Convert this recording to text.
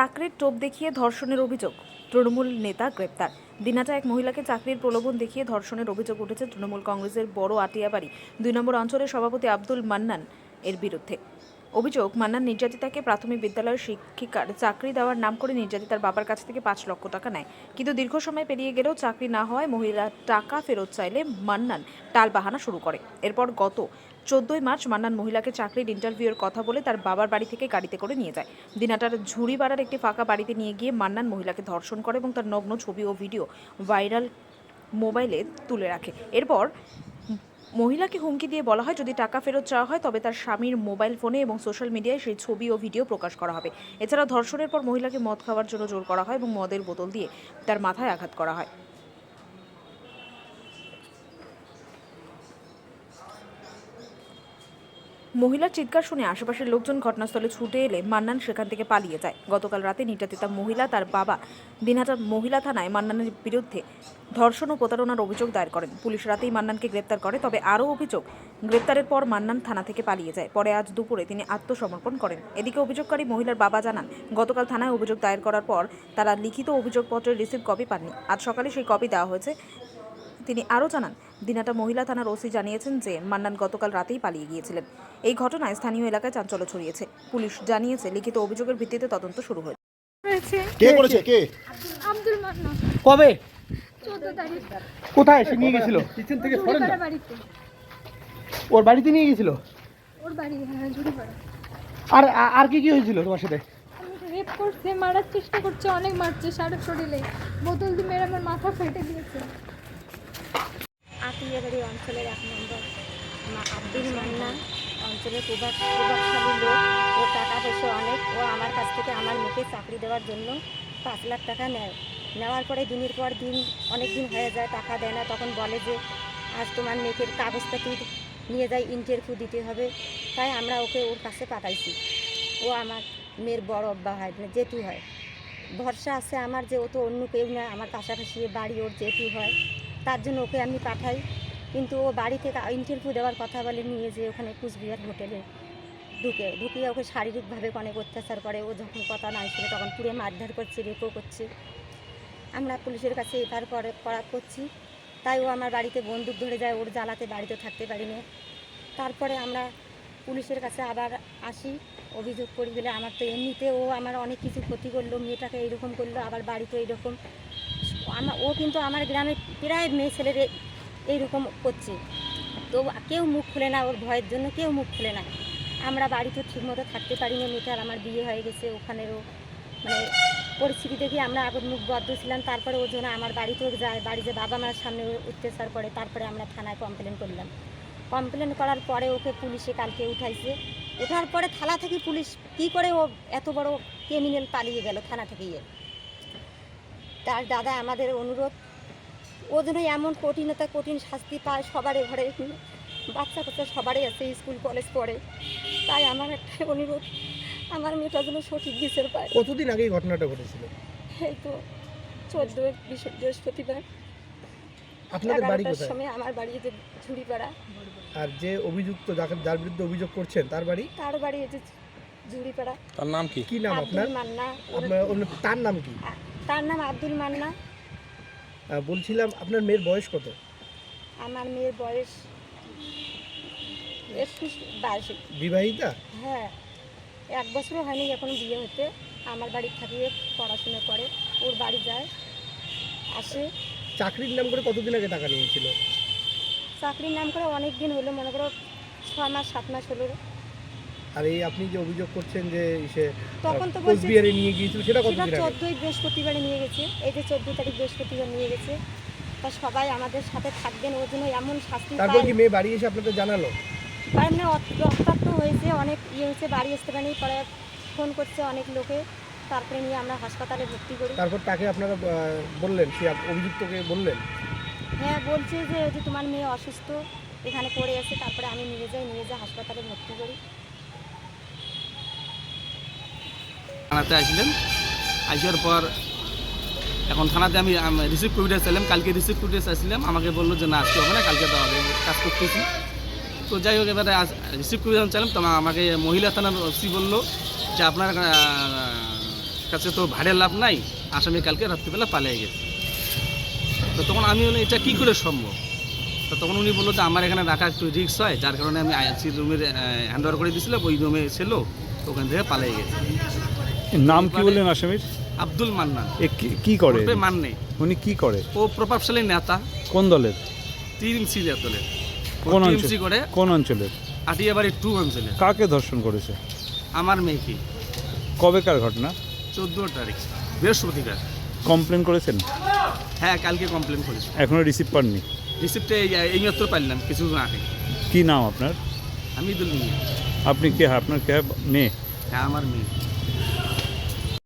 চাকরির টোপ দেখিয়ে ধর্ষণের অভিযোগ। তৃণমূল নেতা গ্রেপ্তার। দিনাটা এক মহিলাকে চাকরির প্রলোভন দেখিয়ে ধর্ষণের অভিযোগ উঠেছে তৃণমূল কংগ্রেসের বড় আটিয়াবাড়ি। দুই নম্বর অঞ্চলের সভাপতি আব্দুল মান্নান এর বিরুদ্ধে। অভিযোগ, মান্নান নির্যাতিতাকে প্রাথমিক বিদ্যালয়ের শিক্ষিকার চাকরি দেওয়ার নাম করে নির্যাতিতার বাবার কাছ থেকে পাঁচ লক্ষ টাকা নেয়। কিন্তু দীর্ঘ সময় পেরিয়ে গেলেও চাকরি না হওয়ায় মহিলা টাকা ফেরত চাইলে মান্নান টালবাহানা শুরু করে। এরপর গত চোদ্দই মার্চ মান্নান মহিলাকে চাকরির ইন্টারভিউয়ের কথা বলে তার বাবার বাড়ি থেকে গাড়িতে করে নিয়ে যায়। দিনাটার ঝুড়িপাড়ার একটি ফাঁকা বাড়িতে নিয়ে গিয়ে মান্নান মহিলাকে ধর্ষণ করে এবং তার নগ্ন ছবি ও ভিডিও ভাইরাল মোবাইলে তুলে রাখে। এরপর মহিলাকে হুমকি দিয়ে বলা হয়, যদি টাকা ফেরত চাওয়া হয়, তবে তার স্বামীর মোবাইল ফোনে এবং সোশ্যাল মিডিয়ায় সেই ছবি ও ভিডিও প্রকাশ করা হবে। এছাড়া ধর্ষণের পর মহিলাকে মদ খাওয়ার জন্য জোর করা হয় এবং মদের বোতল দিয়ে তার মাথায় আঘাত করা হয়। মহিলার চিৎকার শুনে আশেপাশের লোকজন ঘটনাস্থলে ছুটে এলে মান্নান সেখান থেকে পালিয়ে যায়। গতকাল রাতে নির্যাতিতা মহিলা তার বাবা দিনহাটা মহিলা থানায় মান্নানের বিরুদ্ধে ধর্ষণ ও প্রতারণার অভিযোগ দায়ের করেন। পুলিশ রাতেই মান্নানকে গ্রেপ্তার করে, তবে আরও অভিযোগ গ্রেপ্তারের পর মান্নান থানা থেকে পালিয়ে যায়। পরে আজ দুপুরে তিনি আত্মসমর্পণ করেন। এদিকে অভিযোগকারী মহিলার বাবা জানান, গতকাল থানায় অভিযোগ দায়ের করার পর তারা লিখিত অভিযোগপত্রের রিসিভ কপি পাননি। আজ সকালে সেই কপি দেওয়া হয়েছে। তিনি আরও জানান দিনাটা মহিলা থানার ওসি জানিয়েছেন যে মান্নান গতকাল রাতেই পালিয়ে গিয়েছিলেন। এই ঘটনায় স্থানীয় এলাকায় চাঞ্চল্য ছড়িয়েছে। পুলিশ জানিয়েছে লিখিত অভিযোগের ভিত্তিতে তদন্ত শুরু হয়েছে। কে করেছে? কে? আব্দুল মান্না কবে? চোদ্দ তারিখ। কোথায় সে নিয়ে গেছিল? ঝুড়িপাড়া বাড়িতে। ওর বাড়িতে নিয়ে গেছিল? ওর বাড়ি হ্যাঁ ঝুড়িপাড়া আর আর কি কি হয়েছিল তোমার সাথে? রেপ করছে মারার চেষ্টা করছে অনেক মারছে সারা শরীরে। বোতল দিয়ে মেরে আমার মাথা ফেটে দিয়েছে আটিয়াবাড়ি অঞ্চলের এক নম্বর। আব্দুল মান্না অঞ্চলের প্রভাব প্রভাবশালী লোক ও টাকা পয়সা অনেক ও আমার কাছ থেকে আমার মেয়েকে চাকরি দেওয়ার জন্য পাঁচ লাখ টাকা নেয়। নেওয়ার পরে দিনের পর দিন অনেক দিন হয়ে যায়, টাকা দেয় না। তখন বলে যে, আজ তোমার মেয়েকে কাগজটা তুই নিয়ে যাই ইন্টারভিউ দিতে হবে। তাই আমরা ওকে ওর কাছে পাঠাইছি। ও আমার মেয়ের বড় অব্বা হয় মানে জেঠু হয়। ভরসা আছে আমার যে ও তো অন্য কেউ না, আমার পাশাপাশি বাড়ি ওর জেঠু হয়। তার জন্য ওকে আমি পাঠাই। কিন্তু ও বাড়ি থেকে ইন্টারভিউ দেওয়ার কথা বলে নিয়ে যে ওখানে কুচবিহার হোটেলে ঢুকে, ঢুকিয়ে ওকে শারীরিকভাবে অনেক অত্যাচার করে। ও যখন কথা না ছিল তখন পুরো মারধর করছে, রেপও করছে। আমরা পুলিশের কাছে এফআইআর করে, করা করছি। তাই ও আমার বাড়িতে বন্দুক ধরে যায়, ওর জ্বালাতে বাড়িতে থাকতে পারি না তারপরে আমরা পুলিশের কাছে আবার আসি, অভিযোগ করি বলে আমার তো এমনিতে ও আমার অনেক কিছু ক্ষতি করল, মেয়েটাকে এইরকম করল, আবার বাড়িতে এইরকম। আমার, ও কিন্তু আমার গ্রামে প্রায় মেয়ে ছেলের এইরকম করছে। তো কেউ মুখ খুলে না, ওর ভয়ের জন্য কেউ মুখ খুলে না। আমরা বাড়িতে ঠিকমতো থাকতে পারি না মেয়েটার আমার বিয়ে হয়ে গেছে, ওখানেরও মানে পরিস্থিতি দেখে আমরা আগে মুখ বদ্ধ ছিলাম। তারপরে ওর জন্য আমার বাড়িতেও যায় বাড়িতে বাবা মার সামনে অত্যাচার করে, তারপরে আমরা থানায় কমপ্লেন করলাম। কমপ্লেন করার পরে ওকে পুলিশে কালকে উঠাইছে। ওঠার পরে থানা থেকে পুলিশ কী করে ও এত বড় ক্রিমিনাল পালিয়ে গেল থানা থেকে তার দাদা আমাদের অনুরোধ। ও যেন এমন কঠিনতা কঠিন শাস্তি পায় সবারই ঘরে বাচ্চা কাচ্চা সবারই আছে স্কুল কলেজ পড়ে। তাই আমার একটা অনুরোধ আমার মেয়েটা যেন সঠিক বিচার পায়। কতদিন আগে এই ঘটনাটা ঘটেছিল? এই তো চোদ্দ বৃহস্পতিবার। আপনাদের বাড়ি কোথায়? সময় আমার বাড়ি যে ঝুড়িপাড়া। আর যে অভিযুক্ত যাকে যার বিরুদ্ধে অভিযোগ করছেন তার বাড়ি? তার বাড়ি এই যে ঝুড়িপাড়া। তার নাম কি? কি নাম আপনার? মান্না। তার নাম কি? তার নাম আব্দুল মান্না। বলছিলাম আপনার মেয়ের বয়স কত? আমার মেয়ের বয়স একুশ বাইশ। বিবাহিতা? হ্যাঁ এক বছরও হয়নি এখনও বিয়ে হতে। আমার বাড়ি থাকিয়ে পড়াশোনা করে ওর বাড়ি যায় আসে। চাকরির নাম করে কতদিন আগে টাকা নিয়েছিল? চাকরির নাম করে অনেক দিন হলো মনে করো ছ মাস সাত মাস হলো। আর এই আপনি যে অভিযোগ করছেন যে সে তখন তো কোচবিহারে নিয়ে গিয়েছিল সেটা কতদিন আগে? চোদ্দোই বৃহস্পতিবারে নিয়ে গেছে। এই যে চোদ্দ তারিখ বৃহস্পতিবার নিয়ে গেছে। তা সবাই আমাদের সাথে থাকবেন ওর জন্য এমন শাস্তি তারপর কি মেয়ে বাড়ি এসে আপনাদের জানালো? মানে রক্তাক্ত হয়েছে অনেক ইয়ে হয়েছে বাড়ি আসতে পারেনি। পরে ফোন করছে অনেক লোকে। তারপরে নিয়ে আমরা হাসপাতালে ভর্তি করি। তারপর তাকে আপনারা বললেন সে অভিযুক্তকে বললেন? হ্যাঁ বলছে যে ওই যে তোমার মেয়ে অসুস্থ এখানে পড়ে আছে তারপরে আমি নিয়ে যাই নিয়ে যাই হাসপাতালে ভর্তি করি। থানাতে আসলেন। আসার পর এখন থানাতে আমি রিসিভ করে চাইলাম, কালকে রিসিভ করে চাইছিলাম, আমাকে বলল যে না, আজকে হবে না, কালকে দেওয়া হবে কাজ করতেছি। তো যাই হোক, এবারে রিসিভ করে চাইলাম, তো আমাকে মহিলা থানার ওসি বলল যে আপনার কাছে তো ভাড়ে লাভ নাই, আসামি কালকে রাত্রিবেলা পালিয়ে গেছে। তো তখন আমি বলি এটা কী করে সম্ভব? তো তখন উনি বলল যে, আমার এখানে রাখা একটু রিক্স হয়, যার কারণে আমি আইসি রুমের হ্যান্ড ওভার করে দিয়েছিলাম, ওই রুমে ছিল তো ওখান থেকে পালিয়ে গেছে। নাম কি বললেন আসামির? আব্দুল মান্নান। এ কি- কি করে? ওরফে মান্নে। উনি কি করে? ও প্রভাবশালী নেতা। কোন দলের? টিএমসি দলের। কোন টিএমসি অঞ্চল? করে কোন অঞ্চলের? আটিয়াবাড়ি টু অঞ্চলে কাকে ধর্ষণ করেছে? আমার মেয়েকে। কবেকার ঘটনা? চোদ্দ তারিখ। বৃহস্পতিবার। কমপ্লেন করেছেন? হ্যাঁ কালকে কমপ্লেন করেছি। এখনও রিসিভ পাননি? রিসিপ্টে এই মাত্র পাইলাম কিছুদিন আগে কি নাম আপনার? আমি দুল নিয়ে আপনি কে? আপনার কে? মেয়ে? হ্যাঁ আমার মেয়ে।